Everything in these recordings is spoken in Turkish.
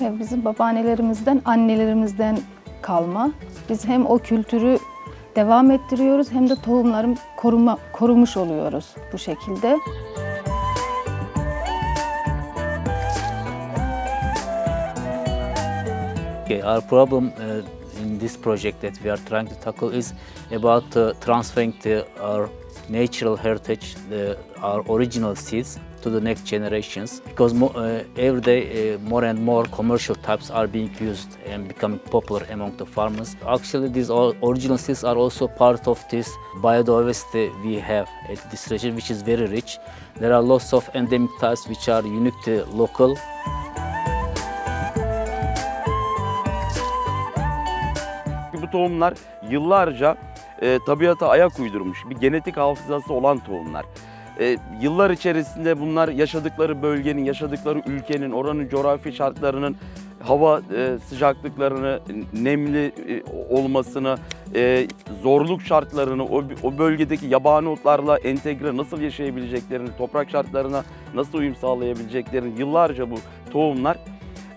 Ya bizim babaannelerimizden, annelerimizden kalma. Biz hem o kültürü devam ettiriyoruz hem de tohumları koruma, korumuş oluyoruz bu şekilde. Our problem uh, in this project that we are trying to tackle is about uh, transferring the, our natural heritage, the, our original seeds to the next generations because mo- uh, every day uh, more and more commercial types are being used and becoming popular among the farmers. Actually, these original seeds are also part of this biodiversity we have at this region, which is very rich. There are lots of endemic types which are unique to local Tohumlar yıllarca e, tabiata ayak uydurmuş bir genetik hafızası olan tohumlar. E, yıllar içerisinde bunlar yaşadıkları bölgenin, yaşadıkları ülkenin, oranın coğrafi şartlarının hava e, sıcaklıklarını, nemli e, olmasını, e, zorluk şartlarını, o, o bölgedeki yabani otlarla entegre nasıl yaşayabileceklerini, toprak şartlarına nasıl uyum sağlayabileceklerini yıllarca bu tohumlar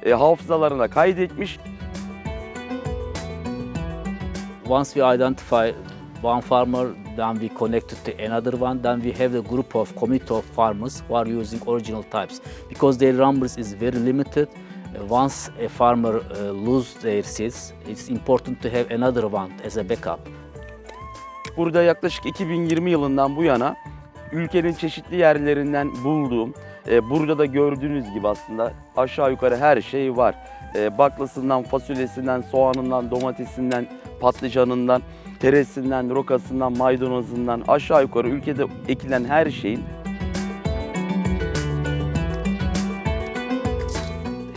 e, hafızalarına kaydetmiş. Once we identify one farmer, then we connect it to another one. Then we have a group of community of farmers who are using original types because their numbers is very limited. uh, Once a farmer uh, lose their seeds, it's important to have another one as a backup. Burada yaklaşık 2020 yılından bu yana ülkenin çeşitli yerlerinden bulduğum, e, burada da gördüğünüz gibi aslında aşağı yukarı her şey var. E, baklasından, fasulyesinden, soğanından, domatesinden, patlıcanından, teresinden, rokasından, maydanozundan aşağı yukarı ülkede ekilen her şeyin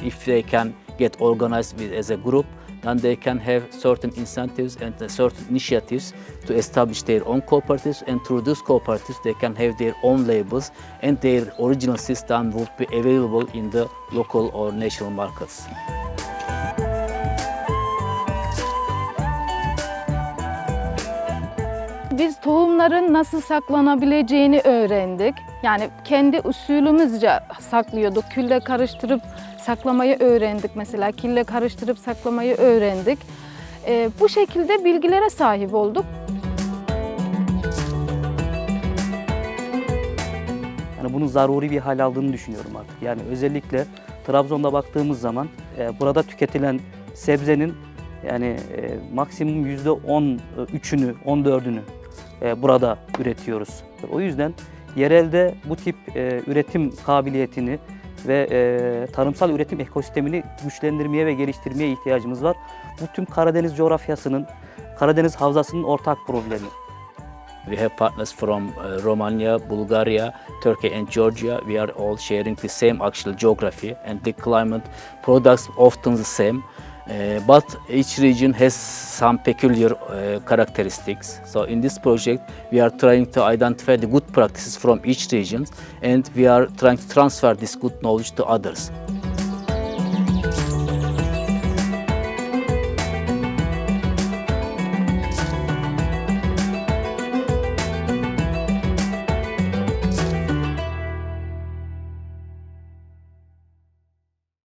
If they can get organized with, as a group, then they can have certain incentives and uh, certain initiatives to establish their own cooperatives. And through those cooperatives, they can have their own labels, and their original system would be available in the local or national markets. Biz tohumların nasıl saklanabileceğini öğrendik. Yani kendi usulümüzce saklıyorduk. Külle karıştırıp saklamayı öğrendik mesela. Kille karıştırıp saklamayı öğrendik. Ee, bu şekilde bilgilere sahip olduk. Yani bunun zaruri bir hal aldığını düşünüyorum artık. Yani özellikle Trabzon'da baktığımız zaman e, burada tüketilen sebzenin yani e, maksimum yüzde 13'ünü, 14'ünü e, burada üretiyoruz. O yüzden yerelde bu tip e, üretim kabiliyetini ve e, tarımsal üretim ekosistemini güçlendirmeye ve geliştirmeye ihtiyacımız var. Bu tüm Karadeniz coğrafyasının, Karadeniz havzasının ortak problemi. We have partners from uh, Romania, Bulgaria, Turkey, and Georgia. We are all sharing the same actual geography and the climate products often the same. Uh, but each region has some peculiar uh, characteristics. So in this project, we are trying to identify the good practices from each region, and we are trying to transfer this good knowledge to others.